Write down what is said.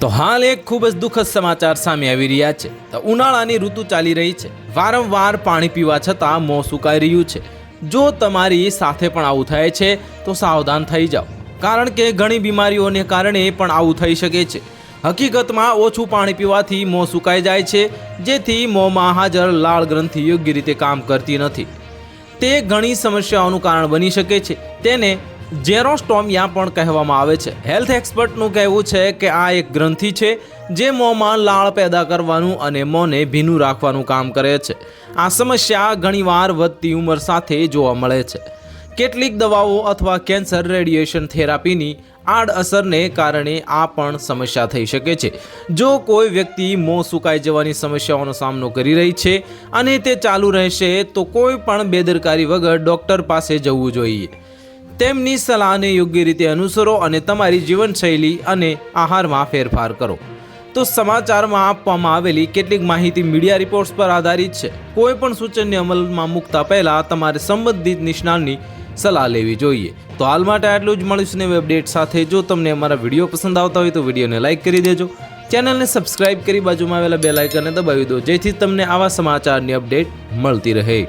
તો હાલ એક ખૂબ જ દુઃખદ સમાચાર સામે આવી રહ્યા છે. તો ઉનાળાની ઋતુ ચાલી રહી છે. વારંવાર પાણી પીવા છતાં મોં સુકાઈ રહ્યું છે. જો તમારી સાથે પણ આવું થાય છે, તો સાવધાન થઈ જાઓ. કારણ કે ઘણી બીમારીઓને કારણે પણ આવું થઈ શકે છે. હકીકતમાં ઓછું પાણી પીવાથી મોં સુકાઈ જાય છે, જેથી મોંમાં હાજર લાળ ગ્રંથિ યોગ્ય રીતે કામ કરતી નથી. તે ઘણી સમસ્યાઓનું કારણ બની શકે છે. તેને જેરોસ્ટોમિયા પણ કહેવામાં આવે છે. હેલ્થ એક્સપર્ટનું કહેવું છે કે આ એક ગ્રંથિ છે જે મોંમાં લાળ પેદા કરવાનું અને મોંને ભીનું રાખવાનું કામ કરે છે. આ સમસ્યા ઘણીવાર વધતી ઉંમર સાથે જોવા મળે છે. કેટલીક દવાઓ અથવા કેન્સર રેડિયેશન થેરાપીની આડઅસરને કારણે આ પણ સમસ્યા થઈ શકે છે. જો કોઈ વ્યક્તિ મોં સુકાઈ જવાની સમસ્યાઓનો સામનો કરી રહી છે અને તે ચાલુ રહેશે તો કોઈ પણ બેદરકારી વગર ડૉક્ટર પાસે જવું જોઈએ. તેમની સલાહને યોગ્ય રીતે અનુસરો અને તમારી જીવનશૈલી અને આહારમાં ફેરફાર કરો. તો સમાચારમાં આપવામાં આવેલી કેટલીક માહિતી મીડિયા રિપોર્ટ્સ પર આધારિત છે. કોઈ પણ સૂચનને અમલમાં મૂકતા પહેલાં તમારે સંબંધિત નિષ્ણાતની સલાહ લેવી જોઈએ. તો હાલ માટે આટલું જ. મળીશું નવી અપડેટ સાથે. જો તમને અમારા વીડિયો પસંદ આવતા હોય તો વિડીયોને લાઇક કરી દેજો. ચેનલને સબસ્ક્રાઇબ કરી બાજુમાં આવેલા બે લાઇકને દબાવી દો. જેથી તમને આવા સમાચારની અપડેટ મળતી રહે.